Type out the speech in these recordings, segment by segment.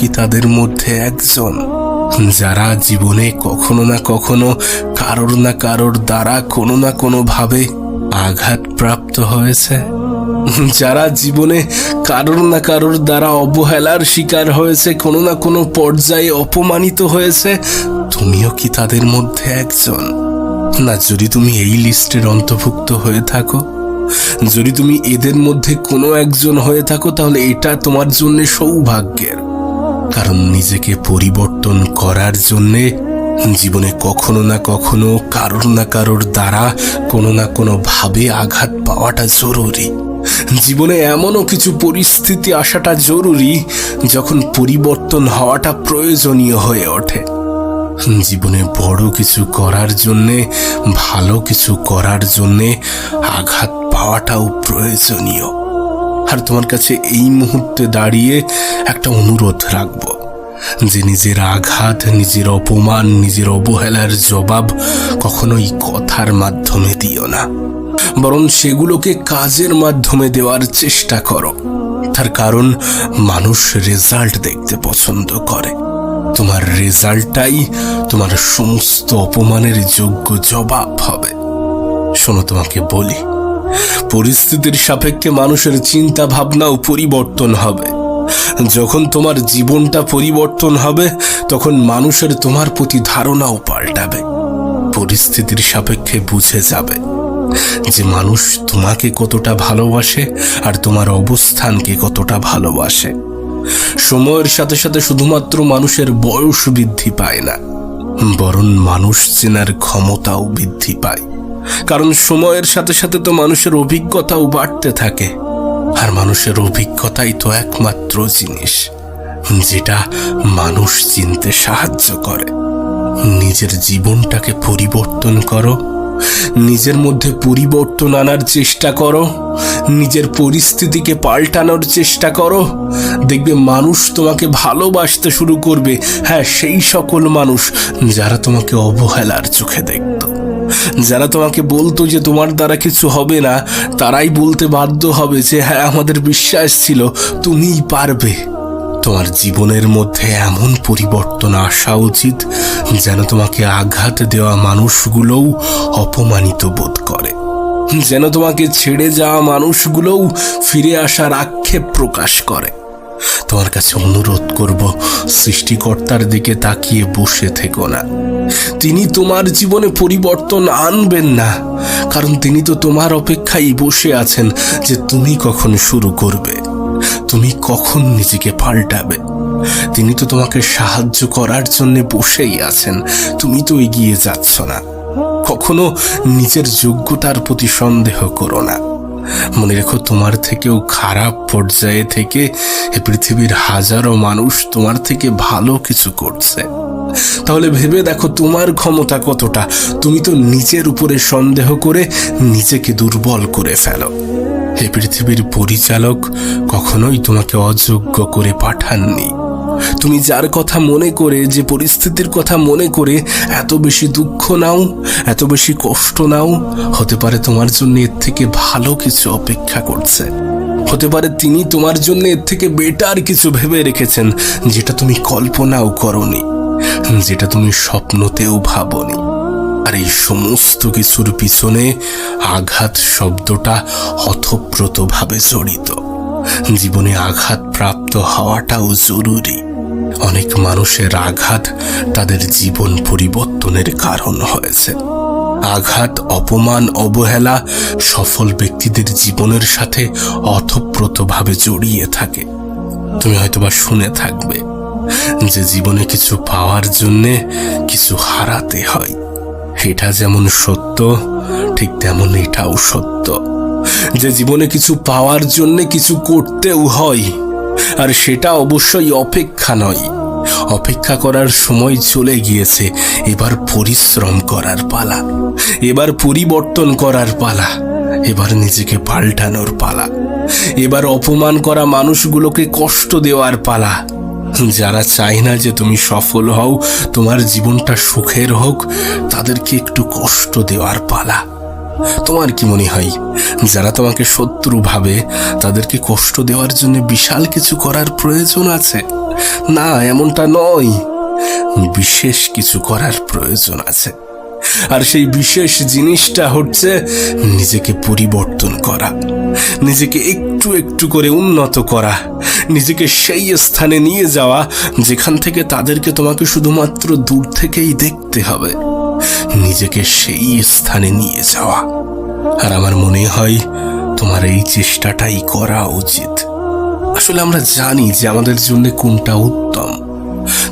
কি তাদের মধ্যে একজন? যারা জীবনে কখনো না কখনো কারোর না কারোর দ্বারা কোনো না কোনো ভাবে আঘাতপ্রাপ্ত হয়েছে। যারা জীবনে কারোর না কারোর দ্বারা অবহেলার শিকার হয়েছে, কোনো না কোনো পর্যায়ে অপমানিত হয়েছে, তুমিও কি তাদের মধ্যে একজন? না, যদি তুমি এই লিস্টের অন্তর্ভুক্ত হয়ে থাকো, যদি তুমি এদের মধ্যে কোনো একজন হয়ে থাকো, তাহলে এটা তোমার জন্য সৌভাগ্যের। কারণ নিজেকে পরিবর্তন করার জন্যে জীবনে কখনো না কখনো কারোর না কারোর দ্বারা কোনো না কোনো ভাবে আঘাত পাওয়াটা জরুরি। জীবনে এমনও কিছু পরিস্থিতি আসাটা জরুরি যখন পরিবর্তন হওয়াটা প্রয়োজনীয় হয়ে ওঠে। জীবনে বড় কিছু করার জন্যে, ভালো কিছু করার জন্যে আঘাত পাওয়াটাও প্রয়োজনীয়। আর তোমার কাছে এই মুহূর্তে দাঁড়িয়ে একটা অনুরোধ রাখব যে নিজের আঘাত, নিজের অপমান, নিজের অবহেলার জবাব কখনোই কথার মাধ্যমে দিও না। বরং সেগুলোকে কাজের মাধ্যমে দেওয়ার চেষ্টা করো। তার কারণ মানুষ রেজাল্ট দেখতে পছন্দ করে। তোমার রেজাল্টটাই তোমার সমস্ত অপমানের যোগ্য জবাব হবে। শোনো, তোমাকে বলি পরিস্থিতির সাপেক্ষে মানুষের চিন্তা ভাবনাও পরিবর্তন হবে। যখন তোমার জীবনটা পরিবর্তন হবে, তখন মানুষের তোমার প্রতি ধারণাও পাল্টাবে। পরিস্থিতির সাপেক্ষে বুঝে যাবে যে মানুষ তোমাকে কতটা ভালোবাসে আর তোমার অবস্থানকে কতটা ভালোবাসে। সময়ের সাথে সাথে শুধুমাত্র মানুষের বয়স বৃদ্ধি পায় না, বরং মানুষ চেনার ক্ষমতাও বৃদ্ধি পায়। কারণ সময়ের সাথে সাথে তো মানুষের অভিজ্ঞতাও বাড়তে থাকে। আর মানুষের অভিজ্ঞতাই তো একমাত্র জিনিস, যেটা মানুষ চিনতে সাহায্য করে। নিজের জীবনটাকে পরিবর্তন করো, নিজের মধ্যে পরিবর্তন আনার চেষ্টা করো, নিজের পরিস্থিতিকে পাল্টানোর চেষ্টা করো। দেখবে মানুষ তোমাকে ভালোবাসতে শুরু করবে হ্যাঁ সেই সকল মানুষ যারা তোমাকে অবহেলার চোখে দেখতো। যারা তোমাকে বলতো যে তোমার দ্বারা কিছু হবে না, তারাই বলতে বাধ্য হবে যে হ্যাঁ আমাদের বিশ্বাস ছিল, তুমিই পারবে। তোমার জীবনের মধ্যে এমন পরিবর্তন আসা উচিত যেন তোমাকে আঘাত দেওয়া মানুষগুলোও অপমানিত বোধ করে। যেন তোমাকে ছেড়ে যাওয়া মানুষগুলোও ফিরে আসার আক্ষেপ প্রকাশ করে। তোমার কাছে অনুরোধ করব, সৃষ্টিকর্তার দিকে তাকিয়ে বসে থেকো না। তিনি তোমার জীবনে পরিবর্তন আনবেন না, কারণ তিনি তো তোমার অপেক্ষায় বসে আছেন যে তুমি কখন শুরু করবে, তুমি কখন নিজেকে পাল্টাবে। তিনি তো তোমাকে সাহায্য করার জন্য বসেই আছেন, তুমি তো এগিয়ে যাচ্ছ না। কখনো নিজের যোগ্যতার প্রতি সন্দেহ করো না। মনে রেখো, তোমার থেকেও খারাপ পর্যায়ে থেকে এ পৃথিবীর হাজারো মানুষ তোমার থেকে ভালো কিছু করছে। তাহলে ভেবে দেখো তোমার ক্ষমতা কতটা। তুমি তো নিজের উপরে সন্দেহ করে নিজেকে দুর্বল করে ফেলো। এ পৃথিবীর পরিচালক কখনোই তোমাকে অযোগ্য করে পাঠাননি। তুমি যার কথা মনে করে, যে পরিস্থিতির কথা মনে করে এত বেশি দুঃখ নাও, এত বেশি কষ্ট নাও, হতে পারে তোমার জন্য এর থেকে ভালো কিছু অপেক্ষা করছে। হতে পারে তিনি তোমার জন্য এর থেকে বেটার কিছু ভেবে রেখেছেন, যেটা তুমি কল্পনাও করনি, যেটা তুমি স্বপ্নতেও ভাবনি। আর এই সমস্ত কিছুর পিছনে আঘাত শব্দটা অথপ্রতভাবে জড়িত। জীবনে আঘাত প্রাপ্ত হওয়াটাও জরুরি। অনেক মানুষের আঘাত তাদের জীবন পরিবর্তনের কারণ হয়েছে। আঘাত, অপমান, অবহেলা সফল ব্যক্তিদের জীবনের সাথে অথপ্রতভাবে জড়িয়ে থাকে। তুমি হয়তোবা শুনে থাকবে যে জীবনে কিছু পাওয়ার জন্যে কিছু হারাতে হয়। এটা যেমন সত্য, ঠিক তেমন এটাও সত্য। যে জীবনে কিছু পাওয়ার জন্য কিছু করতেও হয়। আর সেটা অবশ্যই অপেক্ষা নয়। অপেক্ষা করার সময় চলে গিয়েছে। এবার পরিশ্রম করার পালা। এবার পরিবর্তন করার পালা। এবার নিজেকে পাল্টানোর পালা। এবার অপমান করা মানুষগুলোকে কষ্ট দেওয়ার পালা। যারা চায় না যে তুমি সফল হও, তোমার জীবনটা সুখের হোক, তাদেরকে একটু কষ্ট দেওয়ার পালা। তোমার কি মনে হয়? যারা তোমাকে শত্রু ভাবে, তাদেরকে কষ্ট দেওয়ার জন্য বিশাল কিছু করার প্রয়োজন আছে? না, এমনটা নয়। বিশেষ কিছু করার প্রয়োজন আছে। আর সেই বিশেষ জিনিসটা হচ্ছে নিজেকে পরিবর্তন করা। নিজেকে একটু একটু করে উন্নত করা। নিজেকে সেই স্থানে নিয়ে যাওয়া, যেখান থেকে তাদেরকে তোমাকে শুধুমাত্র দূর থেকেই দেখতে হবে। নিজেকে সেই স্থানে নিয়ে যাওয়া। আর আমার মনে হয় তোমার এই চেষ্টাটাই করা উচিত। আসলে আমরা জানি যে আমাদের জন্য কোনটা উত্তম।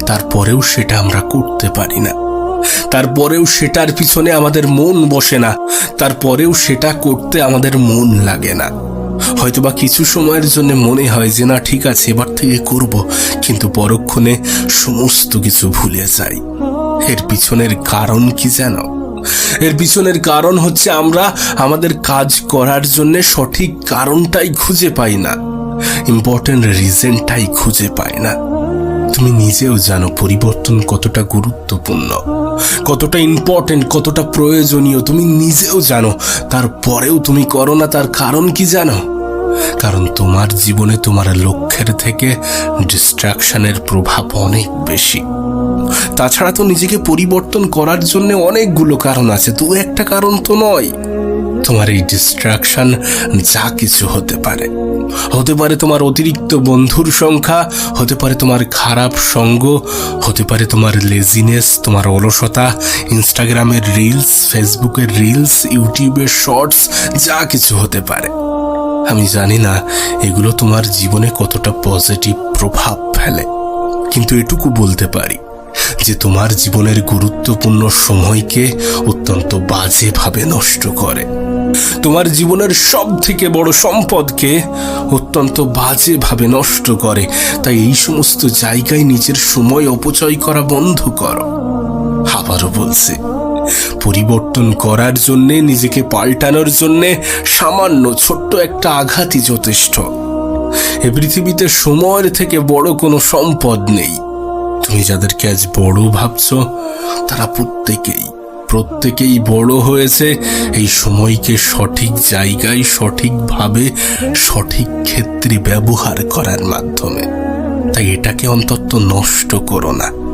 তারপরেও সেটা আমরা করতে পারি না। তারপরেও সেটার পিছনে আমাদের মন বসে না। তারপরেও সেটা করতে আমাদের মন লাগে না। হয়তোবা কিছু সময়ের জন্য মনে হয় যে, না, ঠিক আছে, এবার থেকে করব। কিন্তু পরক্ষণে সমস্ত কিছু ভুলে যাই। এর পিছনের কারণ কি জানো? এর পিছনের কারণ হচ্ছে আমরা আমাদের কাজ করার জন্য সঠিক কারণটাই খুঁজে পাই না। ইম্পর্টেন্ট রিজনটাই খুঁজে পাই না। তুমি নিজেও জানো পরিবর্তন কতটা গুরুত্বপূর্ণ, কতটা ইম্পর্টেন্ট কতটা প্রয়োজনীয়। তুমি নিজেও জানো, তারপরেও তুমি করো না, তার কারণ কি জানো? কারণ তোমার জীবনে তোমার লক্ষ্যের থেকে ডিস্ট্রাকশনের প্রভাব অনেক বেশি। তাছাড়া তো নিজেকে পরিবর্তন করার জন্য অনেকগুলো কারণ আছে, দু একটা কারণ তো নয়। তোমার এই ডিস্ট্রাকশন যা কিছু হতে পারে। হতে পারে তোমার অতিরিক্ত বন্ধুর সংখ্যা, হতে পারে তোমার খারাপ সঙ্গ, হতে পারে তোমার লেজিনেস তোমার অলসতা ইনস্টাগ্রামের রিলস ফেসবুকের রিলস ইউটিউবের শর্টস যা কিছু হতে পারে। আমি জানি না এগুলো তোমার জীবনে কতটা পজিটিভ প্রভাব ফেলে। কিন্তু এটুকু বলতে পারি যে তোমার জীবনের গুরুত্বপূর্ণ সময়কে অত্যন্ত বাজেভাবে নষ্ট করে। তোমার জীবনের সব থেকে বড় সম্পদকে অত্যন্ত বাজেভাবে নষ্ট করে। তাই এই সমস্ত জায়গায় নিজের সময় অপচয় করা বন্ধ করো। আবারও বলছি পরিবর্তন করার জন্যে, নিজেকে পাল্টানোর জন্যে সামান্য, ছোট্ট একটা আঘাতই যথেষ্ট। এ পৃথিবীতে সময়ের থেকে বড় কোনো সম্পদ নেই। তুমি যাদেরকে আজ বড় ভাবছ, তারা প্রত্যেকেই প্রত্যেকেই বড় হয়েছে। এই সময়কে সঠিক জায়গায়, সঠিকভাবে, সঠিক ক্ষেত্রে ব্যবহার করার মাধ্যমে। তাই এটাকে অন্তত নষ্ট করো না।